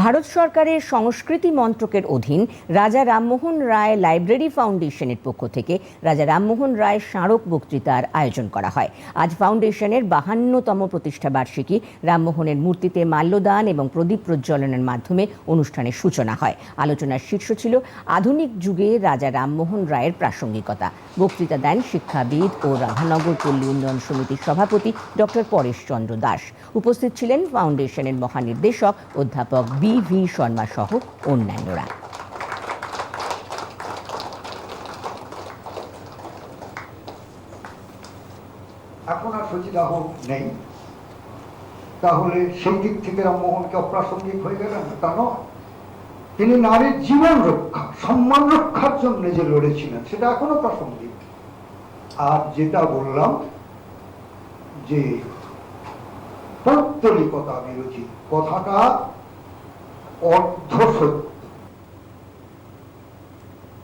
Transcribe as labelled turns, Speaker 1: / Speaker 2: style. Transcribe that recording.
Speaker 1: ভারত সরকারের সংস্কৃতি মন্ত্রকের অধীন রাজা রামমোহন রায় লাইব্রেরি ফাউন্ডেশনের পক্ষ থেকে রাজা রামমোহন রায় স্মারক বক্তৃতার আয়োজন করা হয়। আজ ফাউন্ডেশনের বাহান্নতম প্রতিষ্ঠা বার্ষিকী রামমোহনের মূর্তিতে মাল্যদান এবং প্রদীপ প্রজ্বলনের মাধ্যমে অনুষ্ঠানের সূচনা হয়। আলোচনার শীর্ষ ছিল আধুনিক যুগে রাজা রামমোহন রায়ের প্রাসঙ্গিকতা। বক্তৃতা দেন শিক্ষাবিদ ও রাধানগর পল্লী উন্নয়ন সমিতির সভাপতি ডক্টর পরেশ চন্দ্র দাস। উপস্থিত ছিলেন ফাউন্ডেশনের মহানির্দেশক অধ্যাপক বি ভি শর্মা সহ অন্যান্যরা।
Speaker 2: এখন আর সচিদাহ নেই। তাহলে সেই দিক থেকে রামমোহনকে অপ্রাসঙ্গিক হয়ে গেলেন? তা নয়। তিনি নারীর জীবন রক্ষা, সম্মান রক্ষার জন্য যে লড়েছিলেন, সেটা এখনও প্রাসঙ্গিক। আর যেটা বললাম যে, পৌত্তলিকতা বিরোধী কথাটা on, nasıl